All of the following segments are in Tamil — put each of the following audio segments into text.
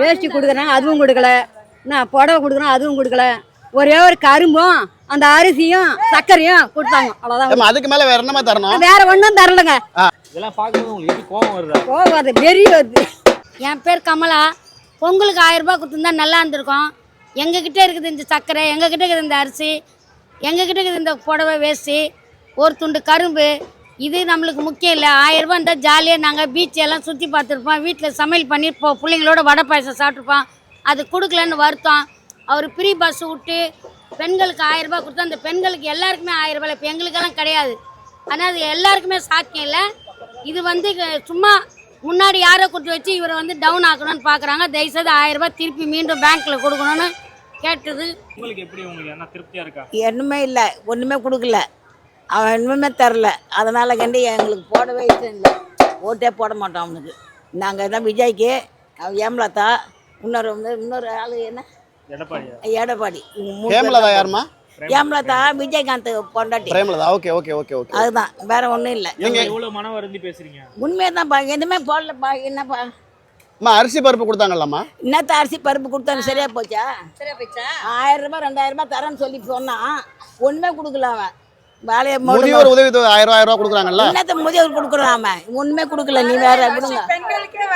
வேஷ்டி கொடுக்குறாங்க அதுவும் கொடுக்கல. என்ன புடவை கொடுக்குறோம் அதுவும் கொடுக்கல. ஒரே ஒரு கரும்பும் அந்த அரிசியும் சர்க்கரையும் கொடுத்தாங்க. அவ்வளோதான் அதுக்கு மேல வேற என்னமா தரணும்? வேற ஒன்றும் தரலங்க. இதெல்லாம் பார்க்கும்போது உங்களுக்கு கோவம் வருதா? போகாது வெறி வருது என் பேர் கமலா. பொங்கலுக்கு ஆயிரம் ரூபாய் கொடுத்துருந்தா நல்லா இருந்திருக்கும். எங்ககிட்ட இருக்குது இந்த சர்க்கரை எங்ககிட்ட இருக்குது இந்த அரிசி எங்ககிட்ட இருக்குது இந்த புடவை வேஷ்டி ஒரு துண்டு கரும்பு இது நம்மளுக்கு முக்கியம் இல்லை. ஆயிரம் ரூபாய் இருந்தால் ஜாலியாக நாங்கள் பீச் எல்லாம் சுற்றி பார்த்துருப்போம். வீட்டில் சமையல் பண்ணி இப்போ பிள்ளைங்களோட வடை பாயசம் சாப்பிட்ருப்போம் அது கொடுக்கலன்னு வருத்தம். அவர் ஃப்ரீ பஸ் விட்டு பெண்களுக்கு ஆயிரம் ரூபாய் கொடுத்தா அந்த பெண்களுக்கு எல்லாருக்குமே ஆயிரம் ரூபாய் இப்போ எங்களுக்கெல்லாம் கிடையாது. ஆனால் அது எல்லாருக்குமே சாத்தியம் இல்லை. இது வந்து சும்மா முன்னாடி யாரோ கொடுத்து வச்சு இவரை வந்து டவுன் ஆக்கணும்னு பார்க்குறாங்க தயவுசெய்து ஆயிரம் ரூபாய் திருப்பி மீண்டும் பேங்க்கில் கொடுக்கணும்னு கேட்டது. உங்களுக்கு எப்படி உங்களுக்கு என்ன திருப்தியா இருக்கா? ஒன்றுமே இல்லை. ஒன்றுமே கொடுக்கல. அவன் ஒன்றுமே தரல. அதனால் கண்டு எங்களுக்கு போடவே இஷ்டம் இல்லை. ஓட்டே போட மாட்டோம் அவனுக்கு. நாங்கள் தான் விஜய்க்கு அவன் ஏம்லதா இன்னொரு வந்து இன்னொரு ஆள் என்ன? எடப்பாடி. ஹேமலதா யாருமா ஏம்லதா விஜயகாந்த் பொண்டாட்டி. Okay okay okay okay. அதுதான். வேற ஒன்றும் இல்லை. நீங்க இவ்வளவு மன வருந்தி பேசுறீங்க? உண்மையை தான்ப்பா எதுவுமே போடலப்பா. என்னப்பா? அம்மா அரிசி பருப்பு கொடுத்தாங்கல்லம்மா? என்னத்த அரிசி பருப்பு கொடுத்தாலும் சரியா போச்சா? சரியா போச்சா? ஆயிரம் ரூபாய் ரெண்டாயிரம் ரூபாய் தரேன்னு சொல்லி சொன்னான். ஒன்றுமே கொடுக்கல அவன். வேலையை முதியோர் உதவி தொகை ஆயிரம் ரூபாய் ஆயிரம் ரூபாய் கொடுக்குறாங்கல்ல? என்னத்த முதியோர் கொடுக்குறான் அவன் ஒன்றுமே கொடுக்கல நீ வேற கொடுங்க பெண்களுக்கே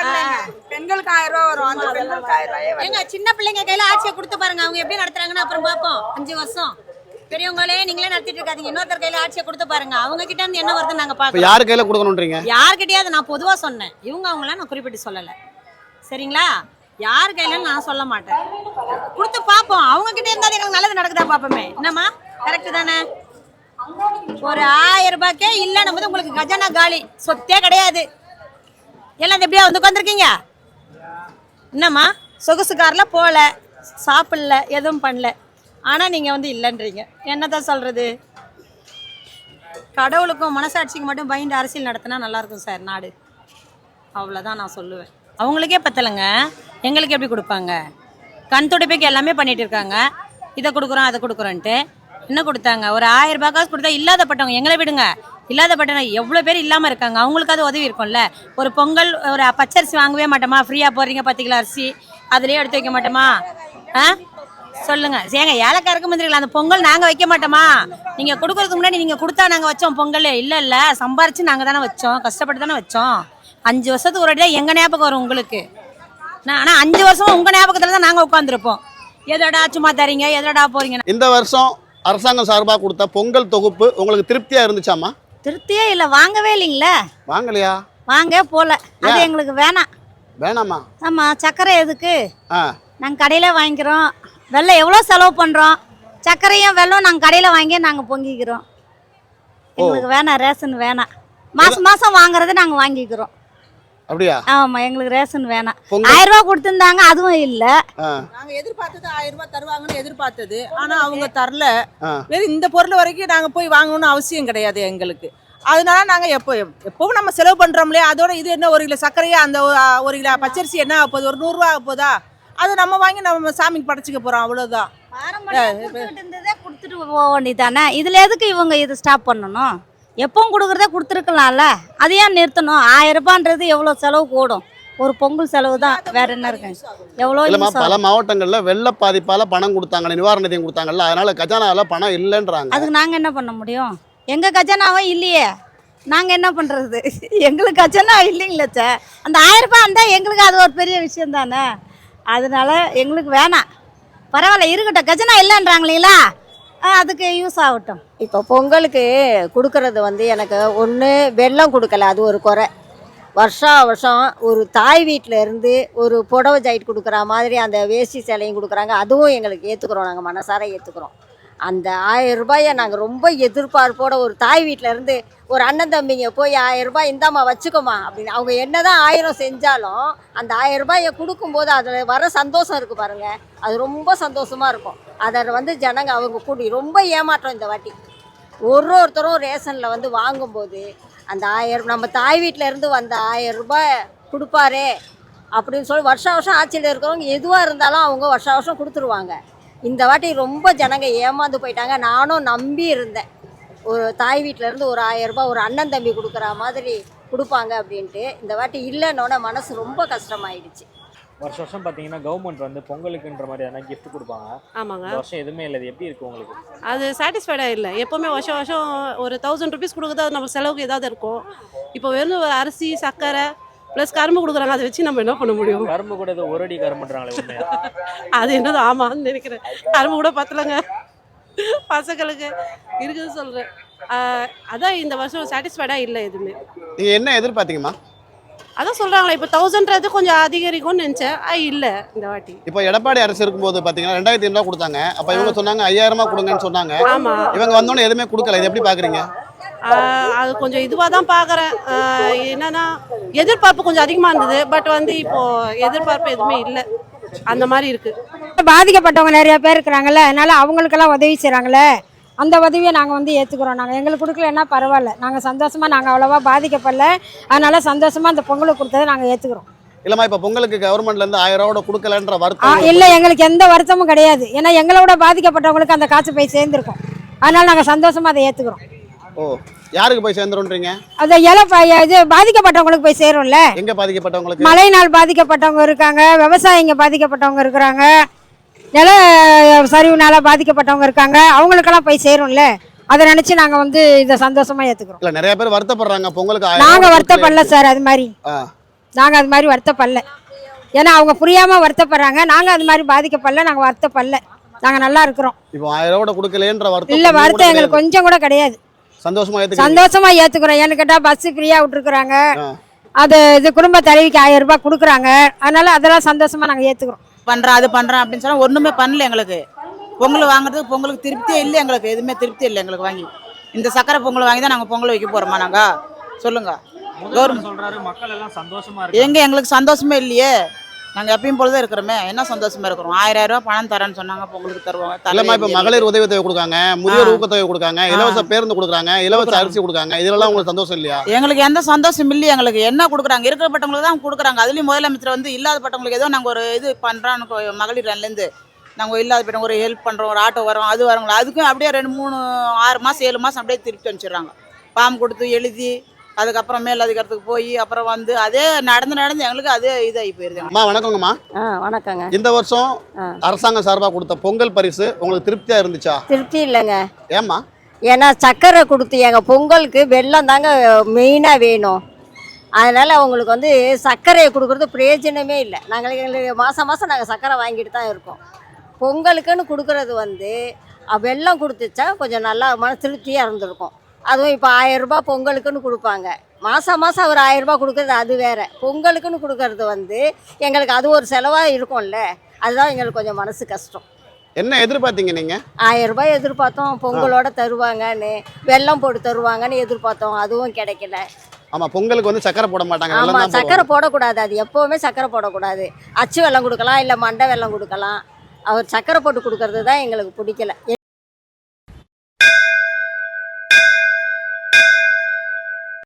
பெண்களுக்கு ஆயிரம் ரூபாய் வரும். அந்த பெண்களுக்கு ஆயிரம் ரூபாயே. ஏங்க சின்ன பிள்ளைங்க கையில ஆட்சியை கொடுத்து பாருங்க. அவங்க எப்படி நடத்துறாங்கன்னு அப்புறம் பார்ப்போம். அஞ்சு வருஷம். பெரியவங்களே நீங்களே நடத்திட்டு இருக்காதீங்க. இன்னொருத்தர் கையில ஆட்சியை கொடுத்து பாருங்க. அவங்க கிட்ட இருந்து என்ன வருதுன்னு நாங்க இப்ப பாக்கோம் யாரு கையில கொடுக்கணுன்றீங்க யார்கிட்டயாவது நான் பொதுவா சொன்னேன். இவங்க அவங்கள நான் குறிப்பிட்டு சொல்லல. சரிங்களா? யார் கையில நான் சொல்ல மாட்டேன். கொடுத்து பார்ப்போம். அவங்க கிட்ட இருந்தா எங்களுக்கு நல்லது நடக்குதா பாப்போமே என்னம்மா? கரெக்ட் தானே? ஒரு ஆயிரம் ரூபாய்க்கே இல்லைன்னும் போது உங்களுக்கு கஜானா காலி. சொத்தே கிடையாது. எல்லாம் எப்படியா வந்து உட்காந்துருக்கீங்க என்னம்மா? சொகுசு காரில் போகல. சாப்பிடல எதுவும் பண்ணல. ஆனால் நீங்கள் வந்து இல்லைன்றீங்க. என்னதான் சொல்கிறது கடவுளுக்கும் மனசாட்சிக்கு மட்டும் பயந்து அரசியல் நடத்தினா நல்லாயிருக்கும் சார் நாடு. அவ்வளோதான் நான் சொல்லுவேன். அவங்களுக்கே பத்தலைங்க. எங்களுக்கு எப்படி கொடுப்பாங்க? கண் துடைப்புக்கு எல்லாமே பண்ணிகிட்டு இருக்காங்க. இதை கொடுக்குறோம் அதை கொடுக்குறோன்ட்டு. என்ன கொடுத்தாங்க? ஒரு ஆயிரம் ரூபாய் காசு கொடுத்தா இல்லாதப்பட்டவங்க எங்களை விடுங்க. இல்லாதப்பட்டவங்க எவ்வளோ பேர் இல்லாமல் இருக்காங்க? அவங்களுக்காவது உதவி இருக்கும்ல. ஒரு பொங்கல் ஒரு பச்சரிசி வாங்கவே மாட்டோமா? ஃப்ரீயாக போடுறீங்க பத்து கிலோ அரிசி. அதுலேயே எடுத்து வைக்க மாட்டோமா? ஆ? சொல்லுங்க. ஏங்க ஏலக்காரருக்கு மந்திரிகள் அந்த பொங்கல் நாங்கள் வைக்க மாட்டோமா? நீங்கள் கொடுக்கறதுக்கு முன்னாடி நீங்கள் கொடுத்தா நாங்கள் வச்சோம் பொங்கல். இல்லை இல்லை. சம்பாரிச்சு நாங்கள் தானே வச்சோம். கஷ்டப்பட்டு தானே வச்சோம். அஞ்சு வருஷத்துக்கு ஒரு தான் எங்கள் ஞாபகம் வரும் உங்களுக்கு? நான் ஆனால் அஞ்சு வருஷமா உங்கள் ஞாபகத்தில் தான் நாங்கள் உட்காந்துருப்போம் எதடா சும்மா தரீங்க? எதடா போறீங்க? இந்த வருஷம் அரசாங்கம் சார்பாக கொடுத்த பொங்கல் தொகுப்பு உங்களுக்கு திருப்தியா இருந்துச்சாம்மா? திருப்தியே இல்லை வாங்கவே இல்லைங்களே. வாங்கலையா? வாங்க போகல அது? எங்களுக்கு வேணாம். வேணாமா? ஆமாம் சர்க்கரை எதுக்கு? நாங்கள் கடையில் வாங்கிக்கிறோம். வெள்ளம் எவ்வளோ செலவு பண்ணுறோம் சர்க்கரையும் வெள்ளம் நாங்கள் கடையில் வாங்கி நாங்கள் பொங்கிக்கிறோம். எங்களுக்கு வேணாம் ரேஷன் வேணாம். மாதம் மாதம் வாங்குறதை நாங்கள் வாங்கிக்கிறோம். அப்படியா? ஆமாம் எங்களுக்கு ரேஷன் வேணாம். ஆயிரம் ரூபா கொடுத்துருந்தாங்க அதுவும் இல்லை. நாங்க எதிர்பார்த்தது ஆயிரம் ரூபாய் தருவாங்கன்னு எதிர்பார்த்தது. ஆனா அவங்க தரல. வெறும் இந்த பொருள் வரைக்கும் நாங்க போய் வாங்கணும்னு அவசியம் கிடையாது எங்களுக்கு. அதனால நாங்க எப்போ எப்பவும் நம்ம செலவு பண்றோம்லையே அதோட இது என்ன ஒரு கிலோ சர்க்கரையா அந்த ஒரு- கிலோ பச்சரிசி என்ன ஆக போகுது ஒரு நூறுரூவா ஆக போதா? அதை நம்ம வாங்கி நம்ம சாமிக்கு படைச்சிக்க போறோம் அவ்வளவுதான். இருந்ததே கொடுத்துட்டு போக வேண்டியதானே இதில் எதுக்கு இவங்க இது ஸ்டாப் பண்ணணும்? எப்பவும் கொடுக்குறதே கொடுத்துருக்கலாம்ல? அது ஏன் நிறுத்தணும்? ஆயிரம் ரூபான்றது எவ்வளோ செலவு கூடும்? ஒரு பொங்கல் செலவு தான் வேற என்ன இருக்கு? எவ்வளோ இல்லைம்மா. பல மாவட்டங்கள்ல வெள்ள பாதிப்பால பணம் கொடுத்தாங்க நிவாரண நிதியம் கொடுத்தாங்கல்ல. அதனால கஜானால பணம் இல்லைன்றாங்க. அதுக்கு நாங்கள் என்ன பண்ண முடியும்? எங்கள் கஜானாவும் இல்லையே. நாங்கள் என்ன பண்ணுறது எங்களுக்கு கஜானா இல்லைங்களே சார் அந்த ஆயிரம் ரூபாய் இருந்தால் எங்களுக்கு அது ஒரு பெரிய விஷயம் தானே? அதனால எங்களுக்கு வேணாம். பரவாயில்ல இருக்கட்டும். கஜானா இல்லைன்றாங்களீங்களா அதுக்கு யூஸ் ஆகட்டும். இப்போ பொங்கலுக்கு கொடுக்கறது வந்து எனக்கு ஒன்று வெள்ளம் கொடுக்கல அது ஒரு குறை. வருஷா வருஷம் ஒரு தாய் வீட்டில் இருந்து ஒரு புடவை ஜாயிட் கொடுக்குற மாதிரி அந்த வேஷ்டி சேலையும் கொடுக்குறாங்க. அதுவும் எங்களுக்கு ஏற்றுக்குறோம் நாங்கள் மனசார ஏற்றுக்குறோம் அந்த ஆயிரம் ரூபாயை நாங்கள் ரொம்ப எதிர்பார்ப்போட ஒரு தாய் வீட்டில் இருந்து ஒரு அண்ணன் தம்பிங்க போய் ஆயிரம் ரூபாய் இந்தாம்மா வச்சுக்கோமா அப்படின்னு அவங்க என்னதான் ஆயிரம் செஞ்சாலும் அந்த ஆயிரம் ரூபாயை கொடுக்கும்போது அதில் வர சந்தோஷம் இருக்குது பாருங்கள் அது ரொம்ப சந்தோஷமாக இருக்கும். அதை வந்து ஜனங்க அவங்க கூடி ரொம்ப ஏமாற்றம் இந்த வாட்டி. ஒரு ஒருத்தரும் ரேஷனில் வந்து வாங்கும்போது அந்த ஆயிரம் நம்ம தாய் வீட்டில் இருந்து வந்த ஆயிரம் ரூபாய் கொடுப்பாரே அப்படின்னு சொல்லி வருஷம் வருஷம் ஆட்சியில் இருக்கிறவங்க எதுவாக இருந்தாலும் அவங்க வருஷம் வருஷம் கொடுத்துருவாங்க. இந்த வாட்டி ரொம்ப ஜனங்க ஏமாந்து போயிட்டாங்க. நானும் நம்பி இருந்தேன். ஒரு தாய் வீட்டில் இருந்து ஒரு ஆயிரம் ஒரு அண்ணன் தம்பி கொடுக்குற மாதிரி கொடுப்பாங்க அப்படின்ட்டு. இந்த வாட்டி இல்லைன்னொன்னே மனசு ரொம்ப கஷ்டமாயிடுச்சு. வருஷம் வருஷம் பார்த்தீங்கன்னா கவர்மெண்ட் வந்து பொங்கலுக்குன்ற மாதிரி எதனா gift கொடுப்பாங்க. ஆமாங்க. இந்த வருஷம் எதுவுமே இல்லை. எப்படி இருக்கு உங்களுக்கு? அது சாட்டிஸ்ஃபைடாக இல்லை. எப்போவுமே வருஷம் வருஷம் ஒரு தௌசண்ட் ருபீஸ் கொடுக்குறது அது நம்ம செலவுக்கு ஏதாவது இருக்கும். இப்போ வெறும் ஒரு அரிசி சர்க்கரை ப்ளஸ் கரும்பு கொடுக்குறாங்க. அதை வச்சு நம்ம என்ன பண்ண முடியும்? கரும்பு கூட ஏதோ ஒரு அடி கரும்புன்றாங்களே அது என்னது? ஆமான்னு நினைக்கிறேன். கரும்பு கூட பத்தலைங்க. பசங்களுக்கு இருக்குது சொல்கிறேன் அதான் இந்த வருஷம் சாட்டிஸ்ஃபைடாக இல்லை எதுவுமே. நீங்கள் என்ன எதிர்பார்த்தீங்கம்மா? அதான் சொல்கிறாங்களே இப்போ தௌசண்ட்றது கொஞ்சம் அதிகரிக்கும்னு நினச்சேன். இல்லை இந்த வாட்டி. இப்போ எடப்பாடி அரசு இருக்கும்போது பார்த்தீங்கன்னா ரெண்டாயிரத்தி ஐநூறுவா கொடுத்தாங்க. அப்போ இவங்க சொன்னாங்க ஐயாயிரமா கொடுங்கன்னு சொன்னாங்க. ஆமாம் இவங்க வந்தோடனே எதுவுமே கொடுக்கல. இது எப்படி பார்க்குறீங்க அது கொஞ்சம் இதுவாக தான் பார்க்குறேன் என்னன்னா எதிர்பார்ப்பு கொஞ்சம் அதிகமாக இருந்தது. பட் வந்து இப்போ எதிர்பார்ப்பு எதுவுமே இல்லை. அந்த மாதிரி இருக்கு. பாதிக்கப்பட்டவங்க நிறைய பேர் இருக்கிறாங்கல்ல. அதனால அவங்களுக்கெல்லாம் உதவி செய்கிறாங்களே அந்த உதவியை நாங்கள் வந்து ஏற்றுக்குறோம் நாங்கள் எங்களுக்கு கொடுக்கலன்னா பரவாயில்ல. நாங்கள் சந்தோஷமாக நாங்கள் அவ்வளோவா பாதிக்கப்படல. அதனால சந்தோஷமாக அந்த பொங்கலுக்கு கொடுத்ததை நாங்கள் ஏற்றுக்குறோம் இல்லைம்மா இப்போ பொங்கலுக்கு கவர்மெண்ட்ல இருந்து ஆயிரம் ரூபாவோட கொடுக்கலன்ற வருத்தம் இல்லை எங்களுக்கு எந்த வருத்தமும் கிடையாது. ஏன்னா எங்களோட பாதிக்கப்பட்டவங்களுக்கு அந்த காசு போய் சேர்ந்துருக்கும். அதனால நாங்கள் சந்தோஷமாக அதை ஏற்றுக்குறோம் ஓ யாருக்கு போய் சேர்ந்துருன்றீங்க? அது இலை இது பாதிக்கப்பட்டவங்களுக்கு போய் சேரும்ல. எங்க பாதிக்கப்பட்டவங்களுக்கு? மழைநாள் பாதிக்கப்பட்டவங்க இருக்காங்க விவசாயிங்க பாதிக்கப்பட்டவங்க இருக்கிறாங்க. நில சரிவுனால பாதிக்கப்பட்டவங்க இருக்காங்க. அவங்களுக்கெல்லாம் போய் சேரும்ல. அதை நினச்சி நாங்கள் வந்து இதை சந்தோஷமாக ஏற்றுக்குறோம் இல்ல நிறைய பேர் வருத்தப்படுறாங்க. பொங்கலுக்கு ரூபாய் வருத்தப்படல சார் அது மாதிரி. ஆ. நாங்கள் அது மாதிரி வருத்தப்படல. ஏன்னா அவங்க புரியாமல் வருத்தப்படுறாங்க. நாங்கள் அது மாதிரி பாதிக்கப்படல நாங்கள் வருத்தப்படல. நாங்கள் நல்லா இருக்கிறோம். இப்போ ஆயிரம் ரூபாய் கொடுக்கலன்ற வருத்தம் இல்லை வருத்தம் எங்களுக்கு. கொஞ்சம் கூட கிடையாது. சந்தோஷமா ஏத்துக்கிறீங்க? சந்தோஷமா ஏற்றுக்குறோம் ஏன்னு கேட்டால் பஸ்ஸு ஃப்ரீயாக விட்டுருக்குறாங்க. அது இது குடும்ப தலைவிக்கு ஆயிரம் ரூபாய் கொடுக்குறாங்க. அதனால அதெல்லாம் சந்தோஷமா நாங்கள் ஏற்றுக்குறோம் பண்ணுறேன் அது பண்ணுறேன் அப்படின்னு சொன்னால் ஒன்றுமே பண்ணல எங்களுக்கு. பொங்கல் வாங்குறதுக்கு பொங்கலுக்கு திருப்தியே இல்லை எங்களுக்கு எதுவுமே திருப்தி இல்லை எங்களுக்கு வாங்கி. இந்த சக்கரை பொங்கல் வாங்கி தான் நாங்கள் பொங்கல் வைக்க போகிறோமா நாங்கள் சொல்லுங்கள் மக்கள் எல்லாம் இருக்கு எங்க எங்களுக்கு சந்தோஷமே இல்லையே? நாங்கள் எப்பயும் போல தான் இருக்கிறோமே. என்ன சந்தோஷமா இருக்கிறோம்? ஆயிரம் ரூபாய் பணம் தரேன்னு சொன்னாங்க பொங்கலுக்கு தருவாங்க. இல்லம்மா இப்ப மகளிர் உதவி தொகை கொடுக்காங்க முதியோர். ஊக்கத்தொகை கொடுக்காங்க இலவச பேருந்து கொடுக்குறாங்க இலவச அரிசி கொடுக்காங்க இதெல்லாம் உங்களுக்கு சந்தோஷம் இல்லையா? எங்களுக்கு எந்த சந்தோஷம் இல்லையே எங்களுக்கு என்ன கொடுக்குறாங்க? இருக்கிறப்பட்டவங்களுக்கு தான் கொடுக்குறாங்க. அதுலேயும் முதலமைச்சர் வந்து இல்லாதப்பட்டவங்களுக்கு ஏதோ நாங்கள் ஒரு இது பண்ணுறோன்னு மகளிர் ரன்லேருந்து நாங்கள் இல்லாதப்பட்டவங்க ஒரு ஹெல்ப் பண்ணுறோம் ஒரு ஆட்டோ வரோம் அது வரோங்களா அதுக்கும் அப்படியே ரெண்டு மூணு ஆறு மாதம் ஏழு மாதம் அப்படியே திருப்பி அனுப்பிச்சிடுறாங்க. ஃபார்ம் கொடுத்து எழுதி அதுக்கப்புறம் மேல் அதிகாரத்துக்கு போய் அப்புறம் வந்து அதே நடந்து நடந்து எங்களுக்கு அதே இதாகி போயிருது. அம்மா வணக்கங்கம்மா. ஆ வணக்கங்க. இந்த வருஷம். அரசாங்கம் சார்பா கொடுத்த பொங்கல் பரிசு உங்களுக்கு திருப்தியா இருந்துச்சா? திருப்தி இல்லைங்க. ஏம்மா? ஏன்னா சர்க்கரை கொடுத்து எங்கள் பொங்கலுக்கு வெல்லம் தாங்க மெயினாக வேணும். அதனால் அவங்களுக்கு வந்து சர்க்கரையை கொடுக்குறது பிரயோஜனமே இல்லை. நாங்கள் எங்களுக்கு மாதம் மாதம் நாங்கள் சர்க்கரை வாங்கிட்டு தான் இருக்கோம். பொங்கலுக்குன்னு கொடுக்குறது வந்து அ, வெல்லம் கொடுத்துச்சா கொஞ்சம் நல்லா மன திருப்தியாக இருந்திருக்கும். அதுவும் இப்போ ஆயிரம் ரூபாய் பொங்கலுக்குன்னு கொடுப்பாங்க. மாதம் மாதம் ஒரு ஆயிரம் ரூபாய் கொடுக்குறது அது வேற. பொங்கலுக்குன்னு கொடுக்கறது வந்து எங்களுக்கு அது ஒரு செலவாக இருக்கும்ல. அதுதான் எங்களுக்கு கொஞ்சம் மனசு கஷ்டம். என்ன எதிர்பார்த்தீங்க நீங்க? ஆயிரம் ரூபாய் எதிர்பார்த்தோம். பொங்கலோட தருவாங்கன்னு வெல்லம் போட்டு தருவாங்கன்னு எதிர்பார்த்தோம். அதுவும் கிடைக்கல. ஆமா பொங்கலுக்கு வந்து சக்கரை போட மாட்டாங்க. ஆமாம் சக்கரை. போடக்கூடாது. அது எப்போவுமே சக்கரை போடக்கூடாது. அச்சு வெல்லம் கொடுக்கலாம் இல்லை மண்டை வெல்லம் கொடுக்கலாம். அவர் சக்கரை போட்டு கொடுக்கறது தான் எங்களுக்கு பிடிக்கல.